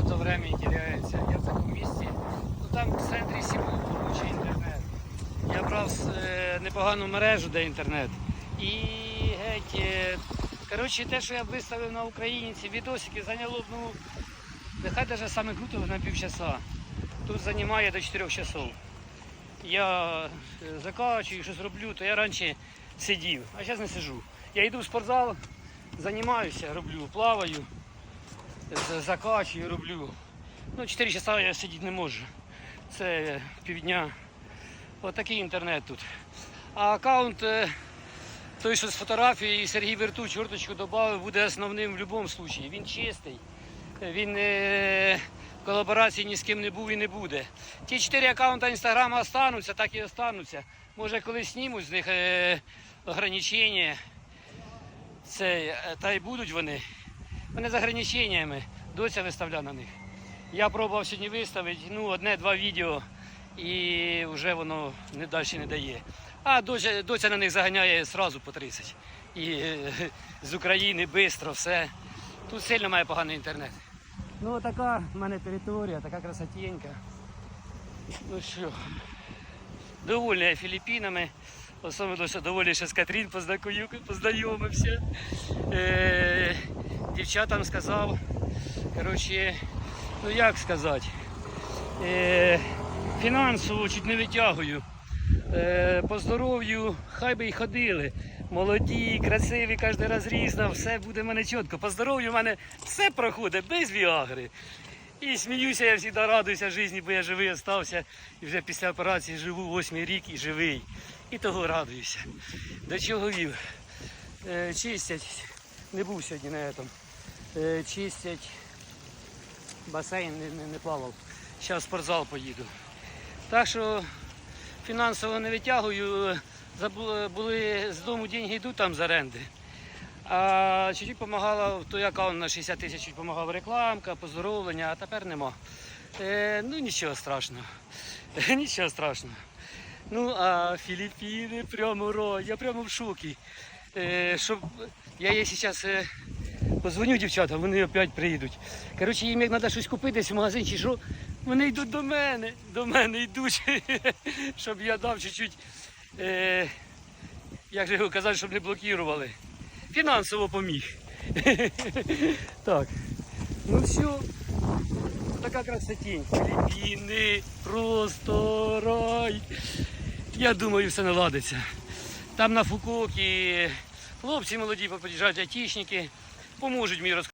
багато времени теряється. Я в такому місці. Ну там в центрі Сіму коротше інтернет. Я брав е, непогану мережу, де інтернет. І геть. е, Коротше, те, що я виставив на Україні, ці відосики зайняло, ну, нехай навіть саме круто на півчаса. Тут займає до 4 часов. Я е, закачую, щось роблю, то я раніше сидів, а зараз не сижу. Я йду в спортзал, займаюся, роблю, плаваю, закачую, роблю. Ну, 4 часа я сидіти не можу. Це півдня. Отакий інтернет тут. А аккаунт, е, той, що з фотографії, Сергій Вертуч чорточку додав, буде основним в будь-якому випадку. Він чистий. Він е, в колаборації ні з ким не був і не буде. Ті чотири аккаунта інстаграма остануться, так і остануться. Може, колись знімуть з них е, ограничення. Це, е, та й будуть вони. Вони з ограниченнями. Доця виставляє на них. Я пробував сьогодні виставити ну, одне-два відео і вже воно не далі не дає. А доця, доця на них заганяє одразу по 30. І з України швидко все. Тут сильно має поганий інтернет. Ну така в мене територія, така красотінька. Ну що, довольний я Філіппінами. Особливо, доволі ще з Катрін познайомився. Е, дівчатам сказав. Коротше, ну як сказати, е, фінансово чуть не витягую. Е, по здоров'ю хай би й ходили. Молоді, красиві, кожен раз різно, все буде в мене чітко. По здоров'ю в мене все проходить без віагри. І сміюся, я завжди радуюся житті, бо я живий остався. І вже після операції живу восьмий рік і живий. І того радуюся. До чого вів? Е, чистять, не був сьогодні на цьому. Е, чистять басейн, не, не, не плавав. Зараз в спортзал поїду. Так що фінансово не витягую. Були з дому деньги йдуть там з оренди. Чуть-чуть допомагала в той аккаунт на 60 тисяч допомагала рекламка, поздоровлення, а тепер нема. Е, ну нічого страшного. нічого страшного. Ну, а Філіппіни прямо рой, я прямо в шокі. Е, щоб я їй зараз е, позвоню дівчатам, вони опять приїдуть. Коротше, їм як треба щось купити десь в магазин чи що, вони йдуть до мене, до мене йдуть, щоб я дав чуть-чуть, е, як же його казати, щоб не блокували. Фінансово поміг. так. Ну все. Така красотінь. Філіппіни, просто рай. Я думаю, все наладиться. Там на Фукокі хлопці молоді поприїжджають, атішники, поможуть мені розказати.